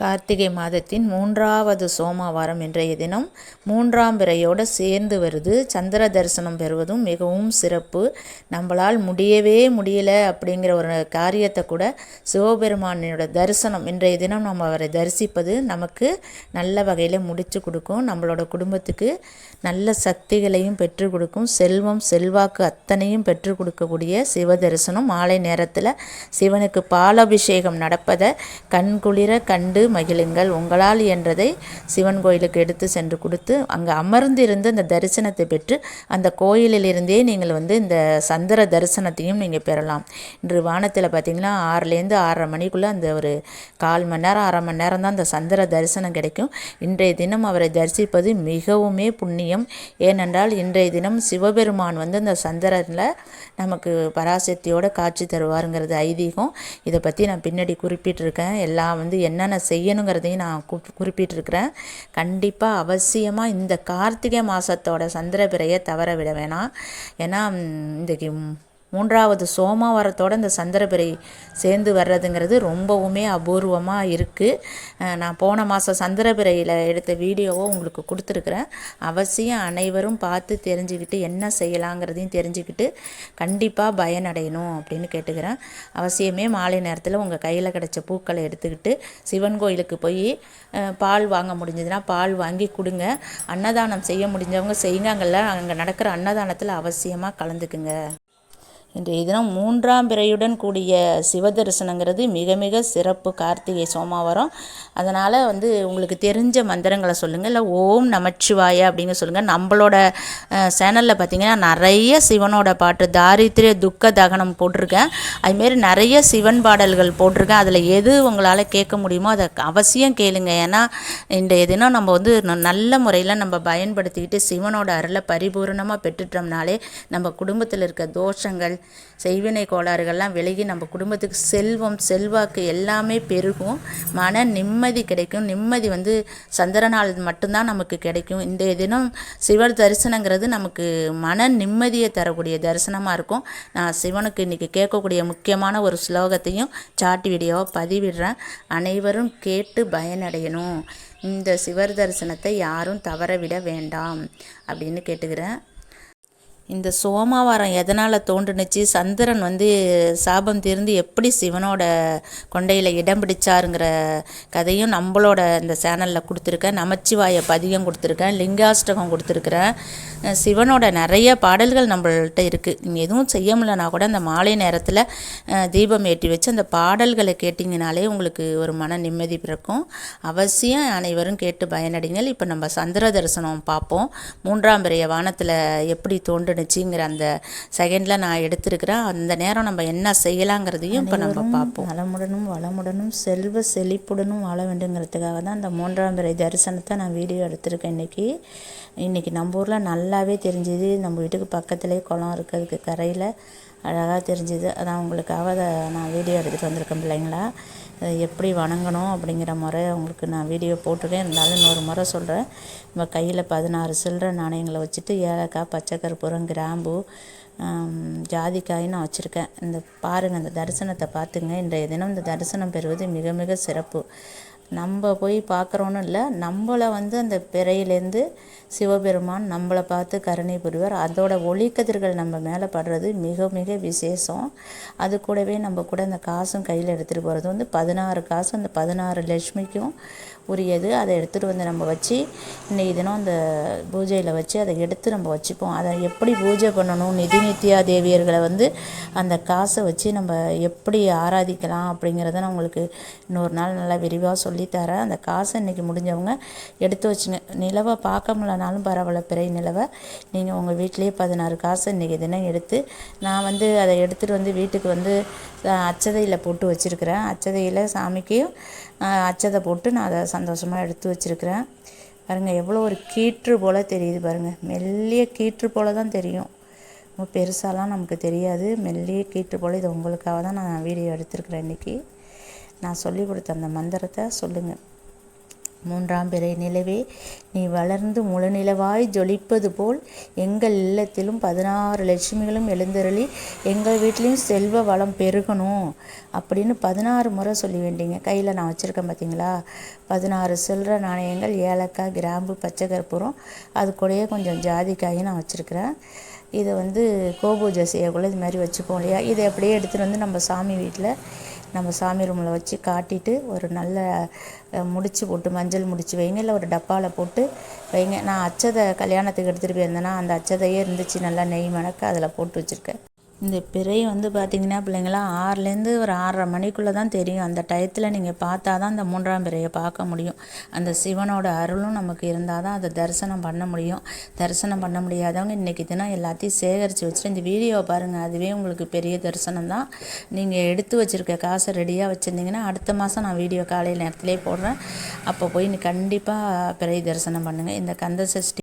கார்த்திகை மாதத்தின் மூன்றாவது சோமவாரம் இன்றைய தினம் மூன்றாம் பிறையோடு சேர்ந்து வருது. சந்திர தரிசனம் பெறுவதும் மிகவும் சிறப்பு. நம்மளால் முடியவே முடியல அப்படிங்கிற ஒரு காரியத்தை கூட சிவபெருமானோட தரிசனம் இன்றைய தினம் நம்ம அவரை தரிசிப்பது நமக்கு நல்ல வகையில் முடித்து கொடுக்கும். நம்மளோட குடும்பத்துக்கு நல்ல சக்திகளையும் பெற்றுக் கொடுக்கும். செல்வம் செல்வாக்கு அத்தனையும் பெற்றுக் கொடுக்கக்கூடிய சிவ தரிசனம். மாலை நேரத்தில் சிவனுக்கு பாலாபிஷேகம் நடப்பதை கண்குளிர கண்டு மகிழுங்கள். உங்களால் என்றதை சிவன் கோயிலுக்கு எடுத்து சென்று கொடுத்து அங்கே அமர்ந்திருந்து அந்த தரிசனத்தை பெற்று அந்த கோயிலிலிருந்தே நீங்கள் வந்து இந்த சந்திர தரிசனத்தையும் நீங்கள் பெறலாம். இன்று வானத்தில் பார்த்திங்கன்னா ஆறுலேருந்து ஆறரை மணிக்குள்ளே அந்த ஒரு கால் மணி நேரம் அரை மணி நேரம் தான் அந்த சந்திர தரிசனம் கிடைக்கும். இன்றைய தினம் அவரை தரிசிப்பது மிகவுமே புண்ணியம். ஏனென்றால் இன்றைய தினம் சிவபெருமான் வந்து அந்த சந்திரனில் நமக்கு பராசக்தியோட காட்சி தருவாருங்கிறது ஐதீகம். இதை பற்றி நான் பின்னாடி குறிப்பிட்டிருக்கேன். எல்லாம் வந்து என்னென்ன செய்யணுங்கிறதையும் நான் கு குறிப்பிட்டிருக்கிறேன். கண்டிப்பாக அவசியமாக இந்த கார்த்திகை மாதத்தோட சந்திர பிறையை தவற விட வேணாம். ஏன்னா இன்றைக்கி மூன்றாவது சோமவாரத்தோட இந்த சந்திரபிரை சேர்ந்து வர்றதுங்கிறது ரொம்பவுமே அபூர்வமாக இருக்குது நான் போன மாதம் சந்திரபிரையில் எடுத்த வீடியோவை உங்களுக்கு கொடுத்துருக்குறேன். அவசியம் அனைவரும் பார்த்து தெரிஞ்சுக்கிட்டு என்ன செய்யலாங்கிறதையும் தெரிஞ்சுக்கிட்டு கண்டிப்பாக பயனடையணும் அப்படின்னு கேட்டுக்கிறேன். அவசியமே மாலை நேரத்தில் உங்கள் கையில் கிடச்ச பூக்களை எடுத்துக்கிட்டு சிவன் கோயிலுக்கு போய் பால் வாங்க முடிஞ்சதுன்னா பால் வாங்கி கொடுங்க. அன்னதானம் செய்ய முடிஞ்சவங்க செய்யுங்க. அங்கெல்லாம் அங்கே நடக்கிற அன்னதானத்தில் அவசியமாக கலந்துக்குங்க. இன்றைய தினம் மூன்றாம் பிறையுடன் கூடிய சிவதரிசனங்கிறது மிக மிக சிறப்பு கார்த்திகை சோமாவாரம். அதனால் வந்து உங்களுக்கு தெரிஞ்ச மந்திரங்களை சொல்லுங்கள் இல்லை ஓம் நமச்சிவாய அப்படிங்க சொல்லுங்கள் நம்மளோட சேனலில் பார்த்திங்கன்னா நிறைய சிவனோட பாட்டு தாரித்திரிய துக்க தகனம் போட்டிருக்கேன். அதுமாரி நிறைய சிவன் பாடல்கள் போட்டிருக்கேன். அதில் எது உங்களால் கேட்க முடியுமோ அதை அவசியம் கேளுங்க. ஏன்னா இன்றைய தினம் நம்ம வந்து நல்ல முறையில் நம்ம பயன்படுத்திக்கிட்டு சிவனோட அருளை பரிபூர்ணமாக பெற்றுட்டோம்னாலே நம்ம குடும்பத்தில் இருக்க தோஷங்கள் செய்வினை கோளாறுகள்லாம் விலகி நம்ம குடும்பத்துக்கு செல்வம் செல்வாக்கு எல்லாமே பெருகும். மன நிம்மதி கிடைக்கும். நிம்மதி வந்து சந்திரநாள் மட்டும்தான் நமக்கு கிடைக்கும். இந்த தினம் சிவர் தரிசனங்கிறது நமக்கு மன நிம்மதியை தரக்கூடிய தரிசனமாக இருக்கும். நான் சிவனுக்கு இன்றைக்கி கேட்கக்கூடிய முக்கியமான ஒரு ஸ்லோகத்தையும் சாட்டி வீடியோவை பதிவிடுறேன். அனைவரும் கேட்டு பயனடையணும். இந்த சிவர் தரிசனத்தை யாரும் தவறவிட வேண்டாம் அப்படின்னு கேட்டுக்கிறேன். இந்த சோமவாரம் எதனால் தோன்றுனுச்சு? சந்திரன் வந்து சாபம் தீர்ந்து எப்படி சிவனோட கொண்டையில் இடம் பிடிச்சாருங்கிற கதையும் நம்மளோட இந்த சேனலில் கொடுத்துருக்கேன். நமச்சிவாய பதிகம் கொடுத்துருக்கேன் லிங்காஷ்டகம் கொடுத்துருக்குறேன். சிவனோட நிறைய பாடல்கள் நம்மள்கிட்ட இருக்குது நீங்கள் எதுவும் செய்ய முடியலனா கூட அந்த மாலை நேரத்தில் தீபம் ஏற்றி வச்சு அந்த பாடல்களை கேட்டிங்கனாலே உங்களுக்கு ஒரு மன நிம்மதி பிறக்கும். அவசியம் அனைவரும் கேட்டு பயனடைங்கள். இப்போ நம்ம சந்திர தரிசனம் பார்ப்போம். மூன்றாம் பிறைய வானத்தில் எப்படி தோன்றுனுச்சுங்கிற அந்த செகண்டில் நான் எடுத்திருக்கிறேன் அந்த நேரம் நம்ம என்ன செய்யலாங்கிறதையும் இப்போ நம்ம பார்ப்போம். நலமுடனும் வளமுடனும் செல்வ செழிப்புடனும் வாழ வேண்டுங்கிறதுக்காக தான் அந்த மூன்றாம் பிறை தரிசனத்தை நான் வீடியோ எடுத்திருக்கேன் இன்றைக்கி இன்றைக்கி நம்ம ஊரில் நல்லாவே தெரிஞ்சுது. நம்ம வீட்டுக்கு பக்கத்துலேயே குளம் இருக்கிறதுக்கு கரையில். அழகாக தெரிஞ்சுது. அதான் உங்களுக்காக அதை நான் வீடியோ எடுத்துகிட்டு வந்திருக்கேன் பிள்ளைங்களா. எப்படி வணங்கணும் அப்படிங்கிற முறை உங்களுக்கு நான் வீடியோ போட்டிருக்கேன். இருந்தாலும் இன்னொரு முறை சொல்கிறேன் நம்ம கையில் பதினாறு சில்லற நாணயங்களை வச்சுட்டு ஏலக்காய் பச்சை கற்பூரம் கிராம்பு ஜாதிக்காய் நான் வச்சுருக்கேன். இந்த பாருங்கள் இந்த தரிசனத்தை பார்த்துங்க. இன்றைய தினம் இந்த தரிசனம் பெறுவது மிக மிக சிறப்பு. நம்ம போய் பார்க்குறோன்னு இல்லை நம்மளை வந்து அந்த பிறையிலேருந்து சிவபெருமான் நம்மளை பார்த்து கருணை புரிவார். அதோட ஒளிக்கதிர்கள் நம்ம மேலே படுறது மிக மிக விசேஷம். அது கூடவே நம்ம கூட அந்த காசும் கையில் எடுத்துகிட்டு போகிறது வந்து பதினாறு காசு அந்த பதினாறு லட்சுமிக்கும் உரியது. அதை எடுத்துகிட்டு வந்து நம்ம வச்சு இன்றைக்கி தினம் அந்த பூஜையில் வச்சு அதை எடுத்து நம்ம வச்சுப்போம். அதை எப்படி பூஜை பண்ணணும்? நிதி நித்யா தேவியர்களை வந்து அந்த காசை வச்சு நம்ம எப்படி ஆராதிக்கலாம் அப்படிங்கிறத நான் உங்களுக்கு இன்னொரு நாள் நல்லா விரிவாக சொல்லித்தரேன் அந்த காசை இன்றைக்கி முடிஞ்சவங்க எடுத்து வச்சுங்க. நிலவை பார்க்க முடியலனாலும் பரவாயில்ல பிறை நிலவை. நீங்கள் உங்கள் வீட்லேயே பதினாறு காசு இன்றைக்கி தினம் எடுத்து நான் வந்து அதை எடுத்துகிட்டு வந்து வீட்டுக்கு வந்து அச்சதையில் போட்டு வச்சுருக்கிறேன். அச்சதையில் சாமிக்கு அச்சதை போட்டு நான் அதை சந்தோஷமாக எடுத்து வச்சுருக்கிறேன். பாருங்கள் எவ்வளோ ஒரு கீற்று போல் தெரியுது பாருங்கள் மெல்லிய கீற்று போல் தான் தெரியும். ரொம்ப பெருசாலாம் நமக்கு தெரியாது. மெல்லிய கீற்று போல் இது உங்களுக்காக தான் நான் வீடியோ எடுத்துருக்குறேன் இன்றைக்கி நான் சொல்லி கொடுத்த அந்த மந்திரத்தை சொல்லுங்கள் மூன்றாம் பிறை நிலவே நீ வளர்ந்து முழுநிலவாய் ஜொலிப்பது போல் எங்கள் இல்லத்திலும் பதினாறு லட்சுமிகளும் எழுந்தருளி எங்கள் வீட்லேயும் செல்வ வளம் பெருகணும் அப்படின்னு பதினாறு முறை சொல்லி வேண்டிங்க. கையில் நான் வச்சுருக்கேன் பார்த்தீங்களா பதினாறு சில்லற நாணயங்கள் ஏலக்காய் கிராம்பு பச்சை கற்பூரம் அது கூடயே கொஞ்சம் ஜாதிக்காயும் நான் வச்சுருக்கிறேன். இதை வந்து கோபூஜை செய்யக்குள்ள இது மாதிரி வச்சுப்போம் இல்லையா? இதை அப்படியே எடுத்துகிட்டு வந்து நம்ம சாமி வீட்டில் நம்ம சாமி ரூமில் வச்சு காட்டிட்டு ஒரு நல்ல முடிச்சு போட்டு மஞ்சள் முடிச்சு வைங்க இல்லை ஒரு டப்பாவில் போட்டு வைங்க. நான் அச்சதை கல்யாணத்துக்கு எடுத்துகிட்டு போயிருந்தேன்னா அந்த அச்சதையே இருந்துச்சு. நல்லா நெய் மணக்க அதில் போட்டு வச்சுருக்கேன். இந்த பிறை வந்து பார்த்திங்கன்னா பிள்ளைங்களா ஆறுலேருந்து ஒரு ஆறரை மணிக்குள்ளே தான் தெரியும். அந்த டயத்தில் நீங்கள் பார்த்தா தான் அந்த மூன்றாம் பிறையை பார்க்க முடியும். அந்த சிவனோட அருளும் நமக்கு இருந்தால் தான் அதை தரிசனம் பண்ண முடியும். தரிசனம் பண்ண முடியாதவங்க இன்றைக்கி தினம் எல்லாத்தையும் சேகரித்து வச்சுட்டு இந்த வீடியோவை பாருங்கள் அதுவே உங்களுக்கு பெரிய தரிசனம் தான். நீங்கள் எடுத்து வச்சுருக்க காசை ரெடியாக வச்சுருந்தீங்கன்னா அடுத்த மாதம் நான் வீடியோ காலையில் நேரத்திலே போடுறேன். அப்போ போய் நீ கண்டிப்பாக பிறை தரிசனம் பண்ணுங்கள் இந்த கந்த சஷ்டி